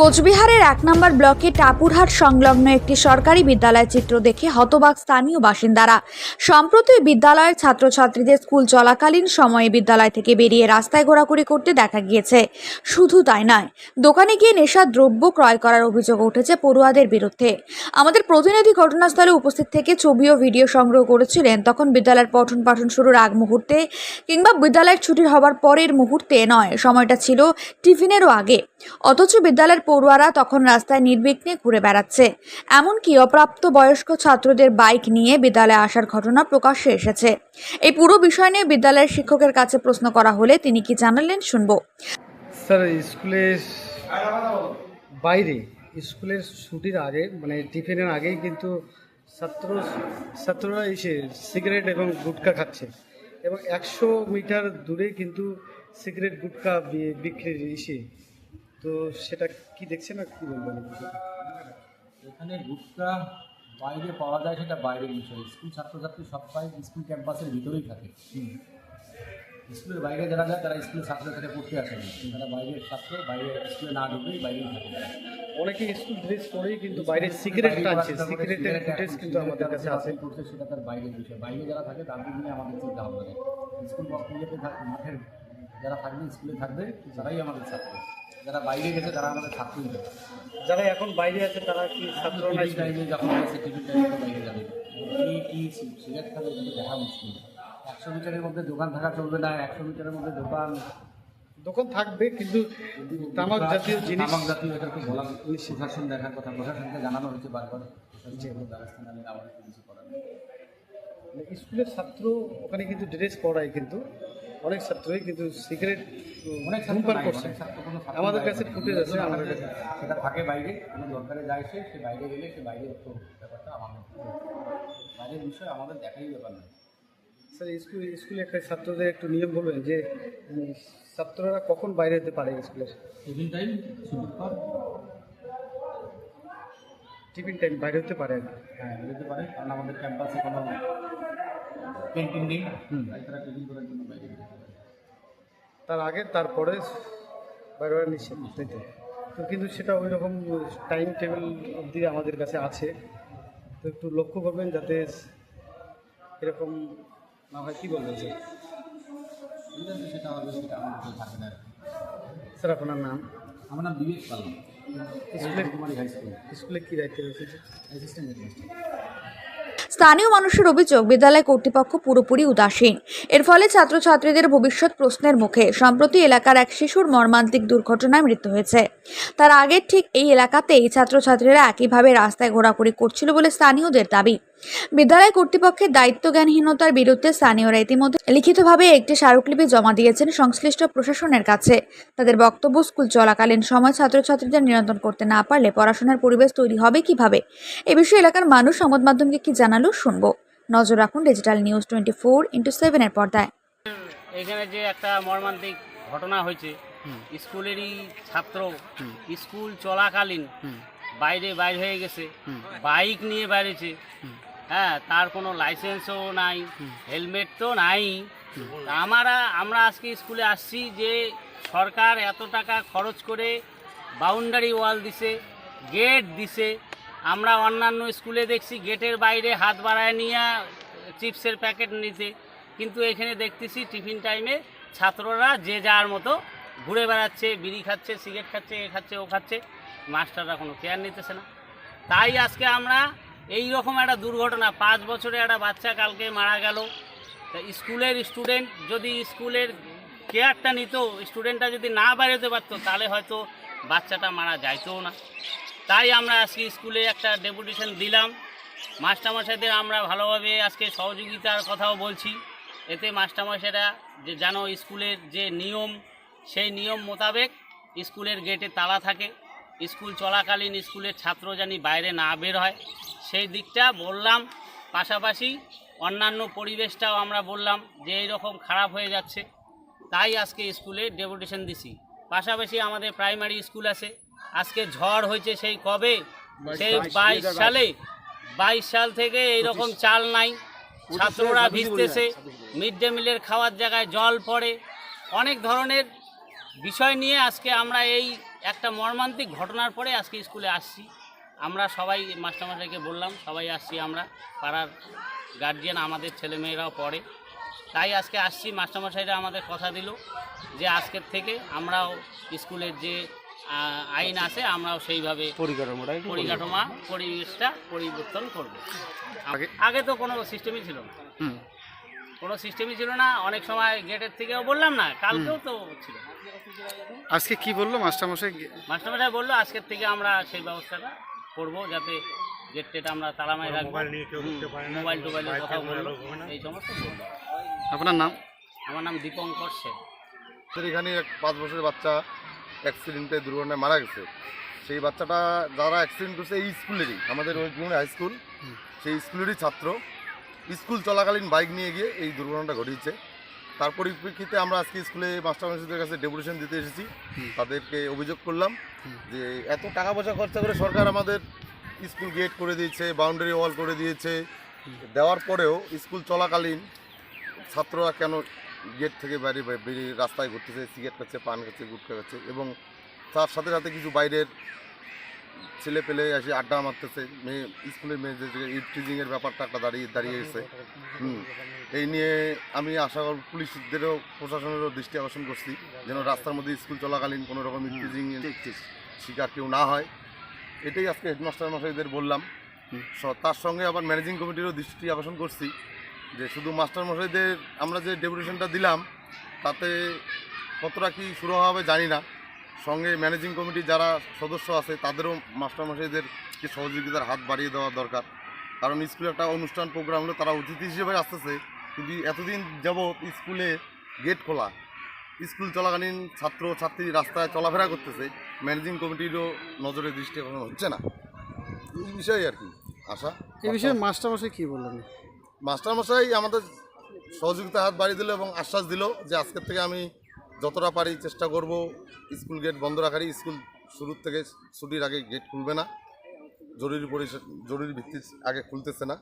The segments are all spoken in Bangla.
কোচবিহারের এক নম্বর ব্লকে টাপুরহাট সংলগ্ন একটি সরকারি বিদ্যালয়ের চিত্র দেখে হতবাক স্থানীয় বাসিন্দারা। সম্প্রতি বিদ্যালয়ের ছাত্রছাত্রীদের স্কুল চলাকালীন সময়ে বিদ্যালয় থেকে বেরিয়ে রাস্তায় ঘোরাঘুরি করতে দেখা গিয়েছে। শুধু তাই নয়, দোকানে গিয়ে নেশার দ্রব্য ক্রয় করার অভিযোগ উঠেছে পড়ুয়াদের বিরুদ্ধে। আমাদের প্রতিনিধি ঘটনাস্থলে উপস্থিত থেকে ছবি ও ভিডিও সংগ্রহ করেছিলেন। তখন বিদ্যালয়ের পঠন পাঠন শুরুর আগ মুহূর্তে কিংবা বিদ্যালয়ের ছুটির হবার পরের মুহূর্তে নয়, সময়টা ছিল টিফিনেরও আগে। অথচ বিদ্যালয়ের পড়ুয়ারা তখন রাস্তায় নির্বিঘ্নে ঘুরে বেড়াচ্ছে। এমনকি অপ্রাপ্ত বয়স্ক ছাত্রদের বাইক নিয়ে বিদ্যালয়ে আসার ঘটনা প্রকাশ্যে এসেছে। এই পুরো বিষয় নিয়ে বিদ্যালয়ের শিক্ষকের কাছে প্রশ্ন করা হলে তিনি কি জানালেন শুনব। স্যার স্কুলের বাইরে, স্কুলের ছুটির আগে মানে টিফিনের আগেই কিন্তু ছাত্র, ছাত্ররা এসে সিগারেট এবং গুটকা খাচ্ছে। এবং একশো মিটার দূরে কিন্তু সিগারেট গুটখা বি- বিক্রির ইসে তো সেটা কি দেখছে না কি বলবেন? এখানে গুটকা বাইরে পাওয়া যায় সেটা বাইরের বিষয় স্কুল ছাত্রছাত্রী সবাই স্কুল ক্যাম্পাসের ভিতরেই থাকে। স্কুলের বাইরে যারা যায় তারা স্কুলের ছাত্র থেকে পড়তে আসে তারা বাইরের ছাত্র বাইরে স্কুলে না ঢুকেই বাইরেই থাকে। অনেকে স্কুল ড্রেস পরেই কিন্তু বাইরে সিগারেট টানছে সিগারেটের ফুটেজ কিন্তু আমাদের কাছে আছে। করছে সেটা তার বাইরের বিষয় বাইরে যারা থাকে তাদের নিয়ে আমাদের চিন্তা ভাবনা স্কুল মাঠের যারা থাকবে স্কুলে থাকবে তারাই আমাদের ছাত্র। যারা বাইরে গেছে তারা আমাদের ছাত্রই হবে যারা এখন বাইরে আছে তারা কি ছাত্র টাইমে যখন গেছে টিফিন টাইমে বাইরে যাবে। কি কি সিগারেট খাবে কিন্তু দেখা মুশকিল। একশো মিটারের মধ্যে দোকান থাকা চলবে না একশো মিটারের মধ্যে দোকান। দোকান থাকবে কিন্তু তামাক জাতীয় জিনিস তামাক জাতীয় এটা তো বলা প্রশাসন দেখার কথা। প্রশাসনকে জানানো হয়েছে বারবার। প্রশাসন কোনো ব্যবস্থা না নিলে আমাদের কিছু করার নেই। মানে স্কুলের ছাত্র ওখানে কিন্তু ড্রেস পড়ায় কিন্তু। অনেক ছাত্রই কিন্তু সিগারেট অনেক ধূমপান করছে। আমাদের কাছে ফুটেজ আছে আমাদের কাছে। সেটা থাকে বাইরে কোনো দরকারে যায় সে সে বাইরে গেলে সে বাইরে ব্যাপারটা আমাদের বাইরের বিষয় আমাদের দেখাই ব্যাপার নয়। স্যার স্কুল স্কুলে একটা ছাত্রদের একটু নিয়ম বলবেন যে ছাত্ররা কখন বাইরে যেতে পারে স্কুলের টিফিন টাইম টিফিন টাইম বাইরে হতে পারে। হ্যাঁ যেতে পারে কারণ আমাদের ক্যাম্পাসে কোনো ক্যান্টিন নেই। তাই তারা টিফিন করার জন্য বাইরে তার আগে তারপরে বাইরে নিশ্চিত তাই তো কিন্তু সেটা ওই রকম টাইম টেবিল অবধি আমাদের কাছে আছে। তো একটু লক্ষ্য করবেন যাতে এরকম না হয় কী বলবেন স্যার? সেটা হবে সেটা আমাদের থাকে না আর কি। স্যার আপনার নাম? আমার নাম বিবেক পালন স্কুলে- কুমারী হাই স্কুল স্কুলে কী দায়িত্বে রয়েছে? অ্যাসিস্ট্যান্ট হেডমাস্টার স্থানীয় মানুষের অভিযোগ, বিদ্যালয় কর্তৃপক্ষ পুরোপুরি উদাসীন। এর ফলে ছাত্রছাত্রীদের ভবিষ্যৎ প্রশ্নের মুখে, সম্প্রতি এলাকার এক শিশুর মর্মান্তিক দুর্ঘটনায় মৃত্যু হয়েছে। তার আগের ঠিক এই এলাকাতেই ছাত্রছাত্রীরা একইভাবে রাস্তায় ঘোরাঘুরি করছিল বলে স্থানীয়দের দাবি। বিদ্যালয় কর্তৃপক্ষের দায়িত্বজ্ঞানহীনতার বিরুদ্ধে স্থানীয়রা ইতিমধ্যে লিখিতভাবে একটি স্মারকলিপি জমা দিয়েছেন সংশ্লিষ্ট প্রশাসনের কাছে। তাদের বক্তব্য স্কুল চলাকালীন সময় ছাত্রছাত্রীদের নিয়ন্ত্রণ করতে না পারলে পড়াশোনার পরিবেশ তৈরি হবে কীভাবে? এ বিষয়ে এলাকার মানুষ সংবাদ মাধ্যমকে কি জানালো শুনব। নজর রাখুন digital news twenty four into সেভেনের পর্দায়। এখানে যে একটা মর্মান্তিক ঘটনা হয়েছে স্কুলেরই ছাত্র স্কুল চলাকালীন বাইরে বাইর হয়ে গেছে বাইক নিয়ে বেড়েছে হ্যাঁ তার কোনো লাইসেন্সও নাই হেলমেট তো নাই। আমরা আমরা আজকে স্কুলে আসছি যে সরকার এত টাকা খরচ করে বাউন্ডারি ওয়াল দিছে গেট দিছে। আমরা অন্যান্য স্কুলে দেখছি গেটের বাইরে হাত বাড়ায় নিয়ে চিপসের প্যাকেট নিতে কিন্তু এখানে দেখতেছি টিফিন টাইমে ছাত্ররা যে যার মতো ঘুরে বেড়াচ্ছে বিড়ি খাচ্ছে সিগারেট খাচ্ছে এ খাচ্ছে ও খাচ্ছে। মাস্টাররা কোনো কেয়ার নিতেছে না। তাই আজকে আমরা এই রকম একটা দুর্ঘটনা। পাঁচ বছরে একটা বাচ্চা কালকে মারা গেল। তা স্কুলের স্টুডেন্ট যদি স্কুলের কেয়ারটা নিত, স্টুডেন্টটা যদি না বেরোতে পারতো, তাহলে হয়তো বাচ্চাটা মারা যাইতও না। তাই আমরা আজকে স্কুলে একটা ডেপুটেশন দিলাম। মাস্টারমশাইদের আমরা ভালোভাবে আজকে সহযোগিতার কথাও বলছি। এতে মাস্টারমশাইরা যে যেন স্কুলের যে নিয়ম, সেই নিয়ম মোতাবেক স্কুলের গেটে তালা থাকে। স্কুল চলাকালীন স্কুলের ছাত্র জানি বাইরে না বের হয়। সেই দিকটা বললাম পাশাপাশি অন্যান্য পরিবেশটাও আমরা বললাম যে এই রকম খারাপ হয়ে যাচ্ছে তাই আজকে স্কুলে ডেপুটেশন দিছি। পাশাপাশি আমাদের প্রাইমারি স্কুল আছে আজকে ঝড় হয়েছে সেই কবে? সেই বাইশ সালে। বাইশ সাল থেকে এই রকম চাল নাই ছাত্ররা ভিজতেছে মিড ডে মিলের খাওয়ার জায়গায় জল পড়ে অনেক ধরনের বিষয় নিয়ে আজকে আমরা এই একটা মর্মান্তিক ঘটনার পরে আজকে স্কুলে আসছি। আমরা সবাই মাস্টারমশাইকে বললাম সবাই আসছি আমরা। পাড়ার গার্জিয়ান আমাদের ছেলেমেয়েরাও পড়ে। তাই আজকে আসছি মাস্টারমশাইরা আমাদের কথা দিল যে আজকের থেকে আমরাও স্কুলের যে আইন আছে আমরাও সেইভাবে পরিকাঠামোটা পরিকাঠামো পরিবেশটা পরিবর্তন করব। আগে- আগে তো কোনো সিস্টেমই ছিল না। কোনো সিস্টেমই ছিল না অনেক সময় গেটের থেকেও বললাম না কালকেও তো ছিল। আজকে কি বলল মাস্টারমশাই? মাস্টারমশাই বলল আজকের থেকে আমরা সেই ব্যবস্থাটা করব যাতে গেট টেট আমরা তালামাই রাখব। মোবাইল টোবাইলের কথা বলব এই সমস্ত আপনার নাম? আমার নাম দীপঙ্কর আমাদের এখানে এক পাঁচ বছরের বাচ্চা অ্যাক্সিডেন্টে দুর্ঘটনায় মারা গেছে। সেই বাচ্চাটা যারা অ্যাক্সিডেন্ট করছে এই স্কুলেরই আমাদের ওই হাই স্কুল সেই স্কুলেরই ছাত্র। স্কুল চলাকালীন বাইক নিয়ে গিয়ে এই দুর্ঘটনাটা ঘটিয়েছে। তার পরিপ্রেক্ষিতে আমরা আজকে স্কুলে মাস্টারমাস্টারদের কাছে ডেপুটেশন দিতে এসেছি। তাদেরকে অভিযোগ করলাম যে এত টাকা পয়সা খরচা করে সরকার আমাদের স্কুল গেট করে দিয়েছে বাউন্ডারি ওয়াল করে দিয়েছে। দেওয়ার পরেও স্কুল চলাকালীন ছাত্ররা কেন গেট থেকে বাইরে বাইরে বেরিয়ে রাস্তায় ঘুরতেছে সিগারেট খাচ্ছে পান খাচ্ছে গুটখা খাচ্ছে এবং তার সাথে সাথে কিছু বাইরের ছেলে পেলে এসে আড্ডা মারতেছে মেয়ে স্কুলের মেয়েদের টিজিংয়ের ব্যাপারটা একটা দাঁড়িয়ে দাঁড়িয়ে গেছে হুম। এই নিয়ে আমি আশা করব পুলিশদেরও প্রশাসনেরও দৃষ্টি আকর্ষণ করছি যেন রাস্তার মধ্যে স্কুল চলাকালীন কোনো রকম টিজিং শিকার কেউ না হয়। এটাই আজকে হেডমাস্টার মশাইদের বললাম। তার সঙ্গে আবার ম্যানেজিং কমিটিরও দৃষ্টি আকর্ষণ করছি যে শুধু মাস্টার মশাইদের আমরা যে ডেপুটেশনটা দিলাম তাতে কতটা কি শুরু হবে জানি না। সঙ্গে ম্যানেজিং কমিটি যারা সদস্য আছে তাদেরও মাস্টার মশাইদেরকে সহযোগিতার হাত বাড়িয়ে দেওয়া দরকার। কারণ স্কুলে একটা অনুষ্ঠান প্রোগ্রাম হলো তারা অতিথি হিসেবে আসতেছে। কিন্তু এতদিন যাবৎ স্কুলে গেট খোলা স্কুল চলাকালীন ছাত্র ছাত্রী রাস্তায় চলাফেরা করতেছে ম্যানেজিং কমিটিরও নজরে দৃষ্টি এখনও হচ্ছে না। এই বিষয়ে আর কি আশা এই বিষয়ে মাস্টারমশাই কী বললেন? মাস্টারমশাই আমাদের সহযোগিতা হাত বাড়িয়ে দিল এবং আশ্বাস দিল যে আজকের থেকে আমি যতটা পারি চেষ্টা করব, স্কুল গেট বন্ধ রাখারই। স্কুল শুরুর থেকে ছুটির আগে গেট খুলবে না। জরুরি পরিষেবা জরুরি ভিত্তি আগে খুলতেছে না।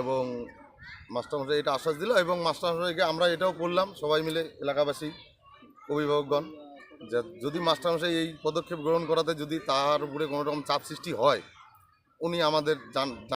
এবং মাস্টারমশাই এটা আশ্বাস দিল এবং মাস্টারমশাইকে আমরা এটাও করলাম সবাই মিলে এলাকাবাসী, অভিভাবকগণ, যে যদি মাস্টারমশাই এই পদক্ষেপ গ্রহণ করাতে যদি তার উপরে কোনো রকম চাপ সৃষ্টি হয়, উনি আমাদের জান